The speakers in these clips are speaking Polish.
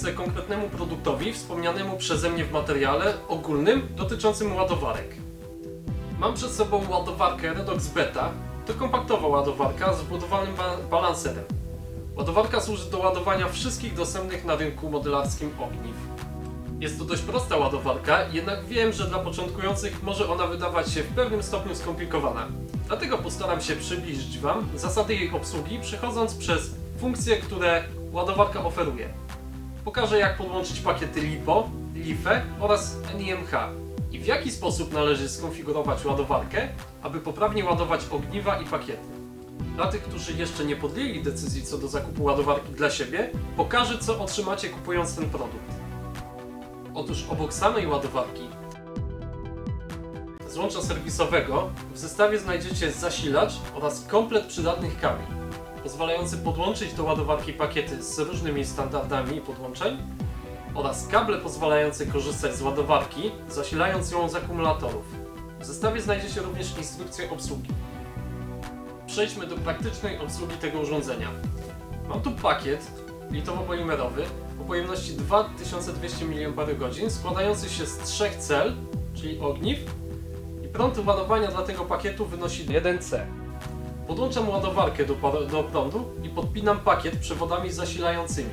poświęcę konkretnemu produktowi wspomnianemu przeze mnie w materiale ogólnym dotyczącym ładowarek. Mam przed sobą ładowarkę Redox Beta. To kompaktowa ładowarka z wbudowanym ba balanserem. Ładowarka służy do ładowania wszystkich dostępnych na rynku modelarskim ogniw. Jest to dość prosta ładowarka, jednak wiem, że dla początkujących może ona wydawać się w pewnym stopniu skomplikowana. Dlatego postaram się przybliżyć Wam zasady jej obsługi, przechodząc przez funkcje, które ładowarka oferuje. Pokażę jak podłączyć pakiety LiPo, LiFe oraz NIMH i w jaki sposób należy skonfigurować ładowarkę, aby poprawnie ładować ogniwa i pakiety. Dla tych, którzy jeszcze nie podjęli decyzji co do zakupu ładowarki dla siebie, pokażę co otrzymacie kupując ten produkt. Otóż obok samej ładowarki złącza serwisowego w zestawie znajdziecie zasilacz oraz komplet przydatnych kabli, pozwalający podłączyć do ładowarki pakiety z różnymi standardami podłączeń oraz kable pozwalające korzystać z ładowarki, zasilając ją z akumulatorów. W zestawie znajdziecie również instrukcję obsługi. Przejdźmy do praktycznej obsługi tego urządzenia. Mam tu pakiet litowo-polimerowy o pojemności 2200 mAh składający się z trzech cel, czyli ogniw i prąd ładowania dla tego pakietu wynosi 1C. Podłączam ładowarkę do, do prądu i podpinam pakiet przewodami zasilającymi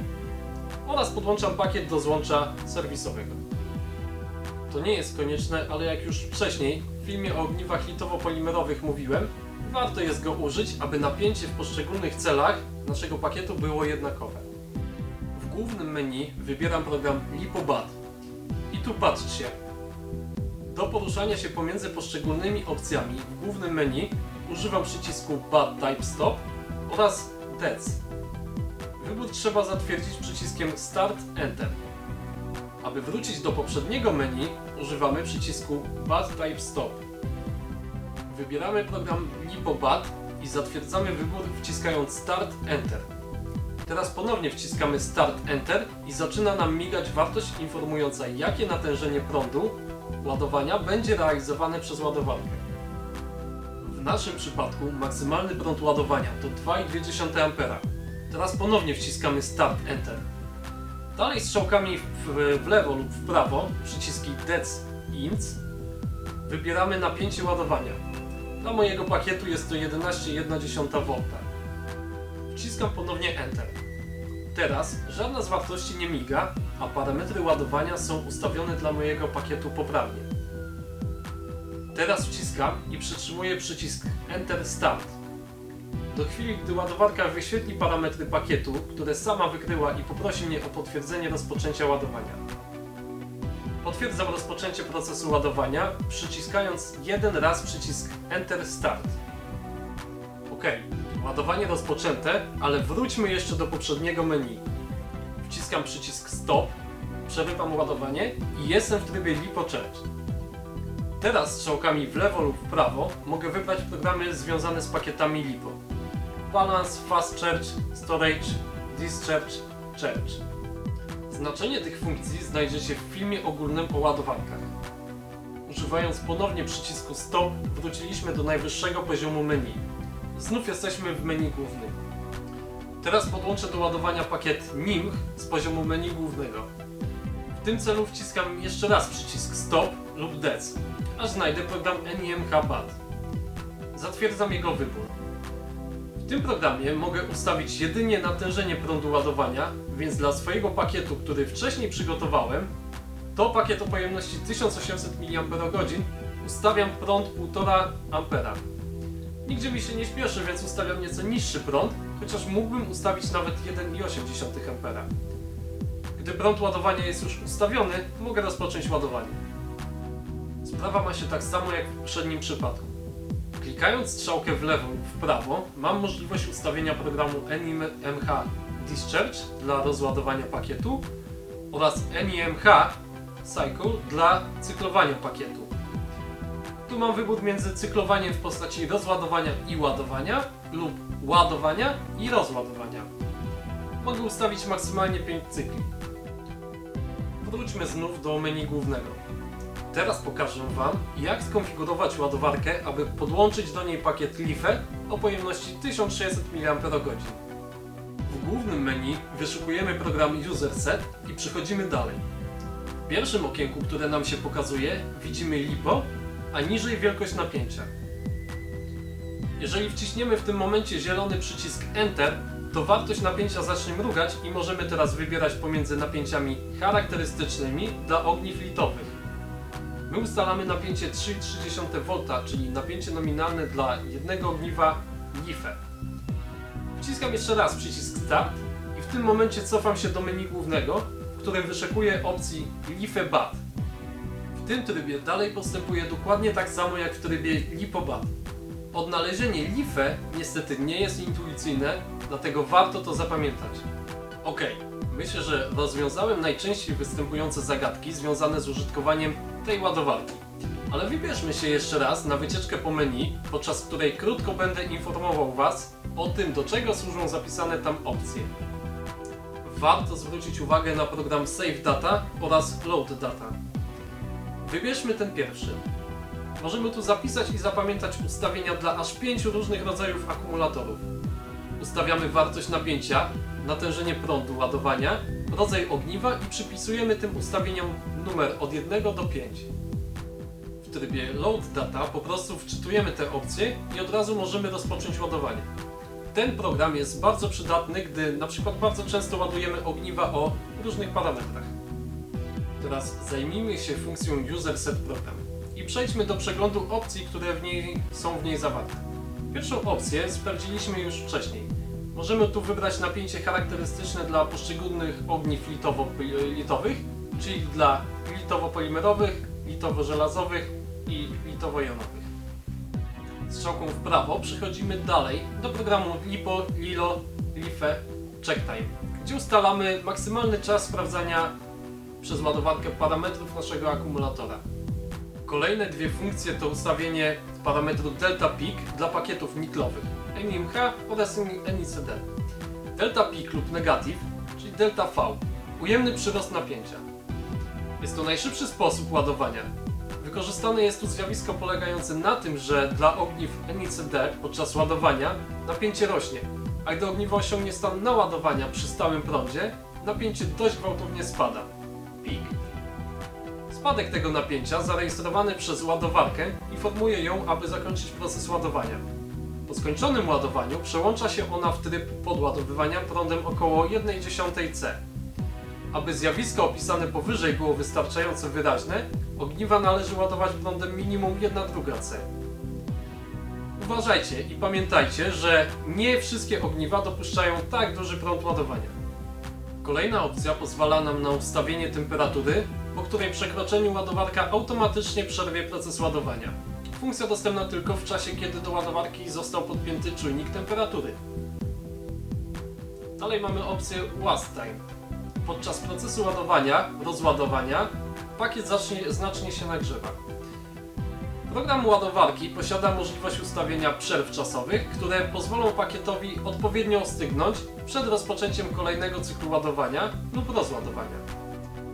oraz podłączam pakiet do złącza serwisowego. To nie jest konieczne, ale jak już wcześniej w filmie o ogniwach litowo-polimerowych mówiłem, warto jest go użyć, aby napięcie w poszczególnych celach naszego pakietu było jednakowe. W głównym menu wybieram program LipoBat. I tu patrzcie. Do poruszania się pomiędzy poszczególnymi opcjami w głównym menu używam przycisku BAT Type Stop oraz DEC. Wybór trzeba zatwierdzić przyciskiem Start Enter. Aby wrócić do poprzedniego menu używamy przycisku BAT Type Stop. Wybieramy program LipoBat i zatwierdzamy wybór wciskając Start Enter. Teraz ponownie wciskamy Start Enter i zaczyna nam migać wartość informująca jakie natężenie prądu ładowania będzie realizowane przez ładowarkę. Naszym przypadku maksymalny prąd ładowania to 2,2 A. Teraz ponownie wciskamy Start Enter. Dalej strzałkami w, lewo lub w prawo przyciski DEC INC wybieramy napięcie ładowania. Dla mojego pakietu jest to 11,1 V. Wciskam ponownie Enter. Teraz żadna z wartości nie miga, a parametry ładowania są ustawione dla mojego pakietu poprawnie. Teraz wciskam i przytrzymuję przycisk Enter Start. Do chwili, gdy ładowarka wyświetli parametry pakietu, które sama wykryła i poprosi mnie o potwierdzenie rozpoczęcia ładowania. Potwierdzam rozpoczęcie procesu ładowania, przyciskając jeden raz przycisk Enter Start. OK, ładowanie rozpoczęte, ale wróćmy jeszcze do poprzedniego menu. Wciskam przycisk Stop, przerywam ładowanie i jestem w trybie Lipo Charge. Teraz strzałkami w lewo lub w prawo mogę wybrać programy związane z pakietami LiPo. Balance, Fast Charge, Storage, Discharge, Charge. Znaczenie tych funkcji znajdziecie w filmie ogólnym o ładowarkach. Używając ponownie przycisku Stop wróciliśmy do najwyższego poziomu menu. Znów jesteśmy w menu głównym. Teraz podłączę do ładowania pakiet NIMH z poziomu menu głównego. Tym celu wciskam jeszcze raz przycisk Stop lub DEC, aż znajdę program NIMH BAT. Zatwierdzam jego wybór. W tym programie mogę ustawić jedynie natężenie prądu ładowania, więc dla swojego pakietu, który wcześniej przygotowałem, to pakiet o pojemności 1800 mAh, ustawiam prąd 1,5 A. Nigdzie mi się nie śpieszy, więc ustawiam nieco niższy prąd, chociaż mógłbym ustawić nawet 1,8 A. Gdy prąd ładowania jest już ustawiony, mogę rozpocząć ładowanie. Sprawa ma się tak samo jak w poprzednim przypadku. Klikając strzałkę w lewo lub w prawo, mam możliwość ustawienia programu NIMH Discharge dla rozładowania pakietu oraz NIMH Cycle dla cyklowania pakietu. Tu mam wybór między cyklowaniem w postaci rozładowania i ładowania lub ładowania i rozładowania. Mogę ustawić maksymalnie 5 cykli. Wróćmy znów do menu głównego. Teraz pokażę Wam, jak skonfigurować ładowarkę, aby podłączyć do niej pakiet LiFe o pojemności 1600 mAh. W głównym menu wyszukujemy program UserSet i przechodzimy dalej. W pierwszym okienku, które nam się pokazuje, widzimy LiPo, a niżej wielkość napięcia. Jeżeli wciśniemy w tym momencie zielony przycisk Enter, to wartość napięcia zacznie mrugać i możemy teraz wybierać pomiędzy napięciami charakterystycznymi dla ogniw litowych. My ustalamy napięcie 3,3 V, czyli napięcie nominalne dla jednego ogniwa LIFE. Wciskam jeszcze raz przycisk Start i w tym momencie cofam się do menu głównego, w którym wyszukuję opcji LIFE BAT. W tym trybie dalej postępuję dokładnie tak samo jak w trybie LiPo BAT. Odnalezienie LIFE niestety nie jest intuicyjne, dlatego warto to zapamiętać. Ok, myślę, że rozwiązałem najczęściej występujące zagadki związane z użytkowaniem tej ładowarki. Ale wybierzmy się jeszcze raz na wycieczkę po menu, podczas której krótko będę informował Was o tym, do czego służą zapisane tam opcje. Warto zwrócić uwagę na program Save Data oraz Load Data. Wybierzmy ten pierwszy. Możemy tu zapisać i zapamiętać ustawienia dla aż pięciu różnych rodzajów akumulatorów. Ustawiamy wartość napięcia, natężenie prądu ładowania, rodzaj ogniwa i przypisujemy tym ustawieniom numer od 1 do 5. W trybie Load Data po prostu wczytujemy te opcje i od razu możemy rozpocząć ładowanie. Ten program jest bardzo przydatny, gdy na przykład bardzo często ładujemy ogniwa o różnych parametrach. Teraz zajmijmy się funkcją User Set Program i przejdźmy do przeglądu opcji, które w niej są w niej zawarte. Pierwszą opcję sprawdziliśmy już wcześniej. Możemy tu wybrać napięcie charakterystyczne dla poszczególnych ogniw litowo-litowych, czyli dla litowo-polimerowych, litowo-żelazowych i litowo-jonowych. Strzałką w prawo przechodzimy dalej do programu LiPo, LILO, LIFE, CheckTime, gdzie ustalamy maksymalny czas sprawdzania przez ładowarkę parametrów naszego akumulatora. Kolejne dwie funkcje to ustawienie parametru delta peak dla pakietów niklowych NIMH oraz NICD. Delta peak lub negatyw, czyli delta V, ujemny przyrost napięcia. Jest to najszybszy sposób ładowania. Wykorzystane jest tu zjawisko polegające na tym, że dla ogniw NICD podczas ładowania napięcie rośnie, a gdy ogniwo osiągnie stan naładowania przy stałym prądzie, napięcie dość gwałtownie spada. Peak. Spadek tego napięcia zarejestrowany przez ładowarkę informuje ją, aby zakończyć proces ładowania. Po skończonym ładowaniu przełącza się ona w tryb podładowywania prądem około 1,1 C. Aby zjawisko opisane powyżej było wystarczająco wyraźne, ogniwa należy ładować prądem minimum 1,2 C. Uważajcie i pamiętajcie, że nie wszystkie ogniwa dopuszczają tak duży prąd ładowania. Kolejna opcja pozwala nam na ustawienie temperatury, której przekroczeniu ładowarka automatycznie przerwie proces ładowania. Funkcja dostępna tylko w czasie, kiedy do ładowarki został podpięty czujnik temperatury. Dalej mamy opcję Last Time. Podczas procesu ładowania, rozładowania, pakiet zacznie, znacznie się nagrzewa. Program ładowarki posiada możliwość ustawienia przerw czasowych, które pozwolą pakietowi odpowiednio ostygnąć przed rozpoczęciem kolejnego cyklu ładowania lub rozładowania.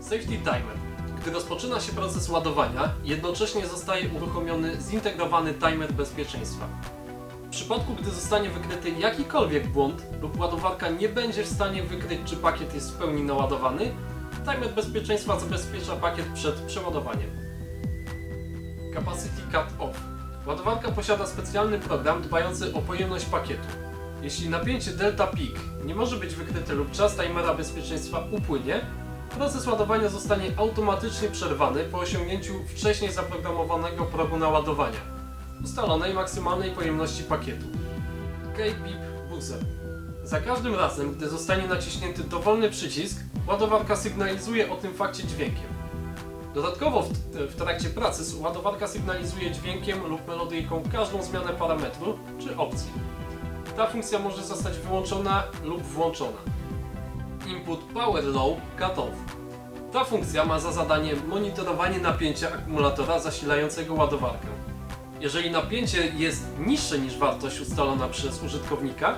Safety Timer. Gdy rozpoczyna się proces ładowania, jednocześnie zostaje uruchomiony zintegrowany timer bezpieczeństwa. W przypadku, gdy zostanie wykryty jakikolwiek błąd lub ładowarka nie będzie w stanie wykryć, czy pakiet jest w pełni naładowany, timer bezpieczeństwa zabezpiecza pakiet przed przeładowaniem. Capacity Cut Off. Ładowarka posiada specjalny program dbający o pojemność pakietu. Jeśli napięcie delta peak nie może być wykryte lub czas timera bezpieczeństwa upłynie, proces ładowania zostanie automatycznie przerwany po osiągnięciu wcześniej zaprogramowanego progu naładowania, ustalonej maksymalnej pojemności pakietu. K-Beep Buzzer. Za każdym razem, gdy zostanie naciśnięty dowolny przycisk, ładowarka sygnalizuje o tym fakcie dźwiękiem. Dodatkowo w trakcie pracy ładowarka sygnalizuje dźwiękiem lub melodyjką każdą zmianę parametru czy opcji. Ta funkcja może zostać wyłączona lub włączona. Input Power Low Cut Off. Ta funkcja ma za zadanie monitorowanie napięcia akumulatora zasilającego ładowarkę. Jeżeli napięcie jest niższe niż wartość ustalona przez użytkownika,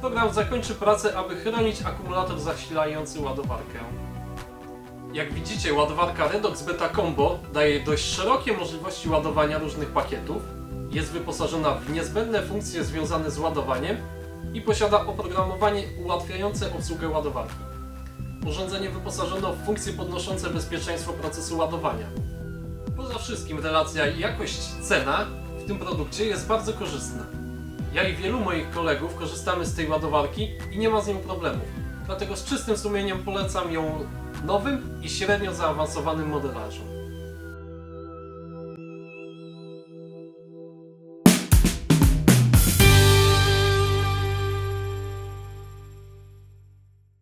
program zakończy pracę, aby chronić akumulator zasilający ładowarkę. Jak widzicie, ładowarka Redox Beta Combo daje dość szerokie możliwości ładowania różnych pakietów. Jest wyposażona w niezbędne funkcje związane z ładowaniem, i posiada oprogramowanie ułatwiające obsługę ładowarki. Urządzenie wyposażono w funkcje podnoszące bezpieczeństwo procesu ładowania. Poza wszystkim relacja jakość-cena w tym produkcie jest bardzo korzystna. Ja i wielu moich kolegów korzystamy z tej ładowarki i nie ma z nią problemów. Dlatego z czystym sumieniem polecam ją nowym i średnio zaawansowanym modelarzom.